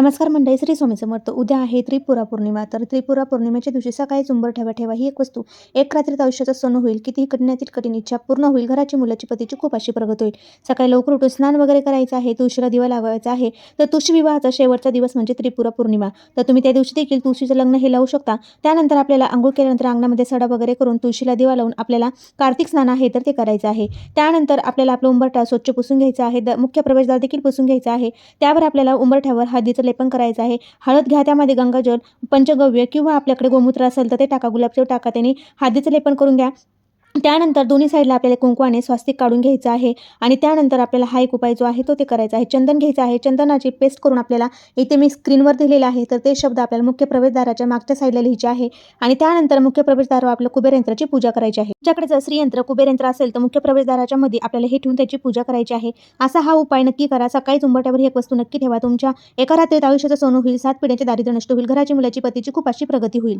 नमस्कार मंडळी श्री स्वामी समर्थ. उद्या आहे त्रिपुरा पौर्णिमा. तर त्रिपुरा पौर्णिमेच्या दिवशी सकाळी चुंबर ठेवा ठेवा ही एक वस्तू. एक रात्रीत आयुष्याचं सण होईल कितीही कठीणातील कठीण इच्छा पूर्ण होईल घराची मुलाची पतीची खूप अशी प्रगत होईल. सकाळी लवकर उठून स्नान वगैरे करायचं आहे तुळशीला दिवा लावायचा आहे. तर तुळशी विवाहाचा शेवटचा दिवस म्हणजे त्रिपुरा पौर्णिमा. तर तुम्ही त्या दिवशी देखील तुळशीचं लग्न हे लावू शकता. त्यानंतर आपल्याला आंघोळ केल्यानंतर अंगणामध्ये सडा वगैरे करून तुळशीला दिवा लावून आपल्याला कार्तिक स्नान आहे तर ते करायचं आहे. त्यानंतर आपल्याला आपलं उंबरठा स्वच्छ पुसून घ्यायचा आहे. द मुख्य प्रवेशद्वार देखील पुसून घ्यायचा आहे. त्यावर आपल्याला उंबरठ्यावर हळदीचं लेपन करायचं आहे. हळद घ्या त्यामध्ये गंगाजल पंचगव्य किंवा आपल्याकडे गोमूत्र असेल तर ते टाका. गुलाबजल टाका त्याने. हळदीचं लेपन करून घ्या. त्यानंतर दोन्ही साईडला आपल्याला कुंकवाने स्वास्तिक काढून घ्यायचं आहे आणि त्यानंतर आपल्याला हा एक उपाय जो आहे तो ते करायचा आहे. चंदन घ्यायचं आहे. चंदनाची पेस्ट करून आपल्याला इथे मी स्क्रीनवर दिलेलं आहे. तर ते शब्द आपल्याला मुख्य प्रवेशद्वाराच्या मागच्या साईडला लिहायचे आहे. आणि त्यानंतर मुख्य प्रवेशद्वारावर आपल्या कुबेर यंत्राची पूजा करायची आहे. ज्याकडे जर श्रीयंत्र कुबेर यंत्र असेल तर मुख्य प्रवेशद्वाराच्या मध्ये आपल्याला हे ठेवून त्याची पूजा करायची आहे. असा हा उपाय नक्की करा. सकाळी उंबरट्यावर ही एक वस्तू नक्की ठेवा. तुमच्या एका रात्रीत आयुष्याचं सोनं होईल सात पिढ्यांचे दारिद्र्य नष्ट होईल घराची मुलाची पतीची खूप अशी प्रगती होईल.